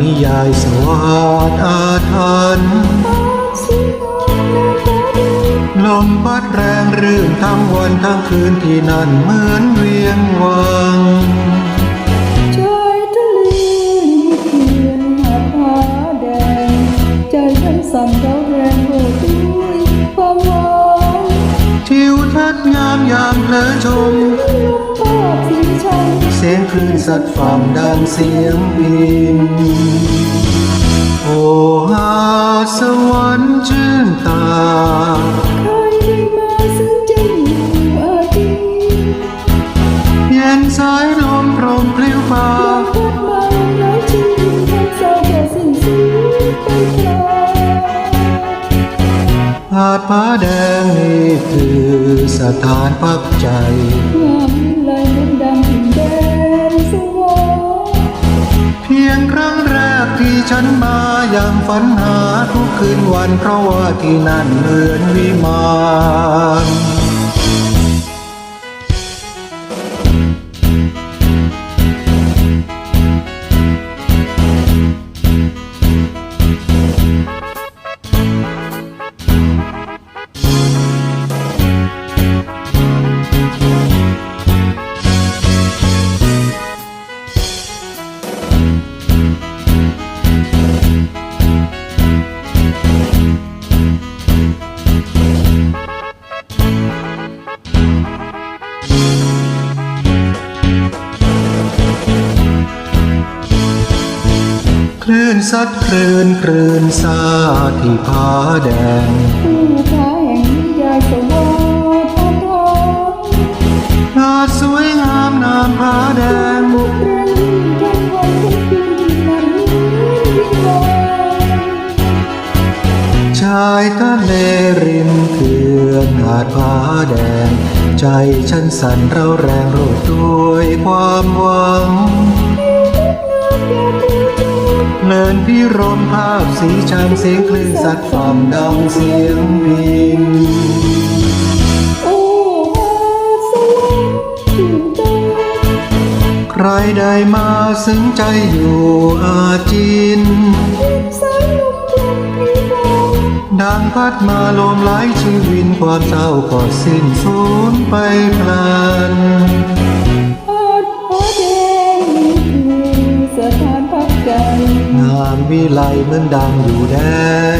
แห่งนิยายสวัสดอาถรรพ์ลมพัดแรงรื่นทั้งวันทั้งคืนที่นั่นเหมือนเวียงวังชายทะเลลิเพียงหาดผาแดง ใจฉันสั่นเราแรงโหดด้วยความหวังทิวทัศน์งามยามเพลอชมลมภาพสีชัน เสียงคลื่นสัดฝั่งดังเสียงพิน โอ้หาสวรรค์ชื่นตาใครได้มาซึ่งใจอยู่อาจีเย็นสายลมโปร่งพลิ้วฟ้าพัดมาแล้วชีวิตทั้งเศร้าก็สิ้นสูญไปคลาหาดผาแดงนี่คือสถานพักใจ แรกที่ฉันมายามฝันหาทุกคืนวันเพราะว่าที่นั่นเหมือนวิมาน คลื่นซัดคลื่นคลื่นซาที่ผาแดงผู้ค้าแห่งนิยายสวรรค์พระทองหาสวยงามนามผาแดงเรื่องทั้งวันทั้งคืนที่นั่นวิวาชายทะเลริมเขื่อนหาดผาแดง ใจฉันสั่นเราแรงโรดด้วยความหวัง เพลินพิรมภาพสีชันเสียงคลื่นสัดฝั่งดังเสียงพินใครได้มาซึ้งใจอยู่อาจินสางดังพัดมาลมไหลชีวินความเศร้าก็สิ้นสูญไปพลัน วิไลเหมือนดังอยู่แดน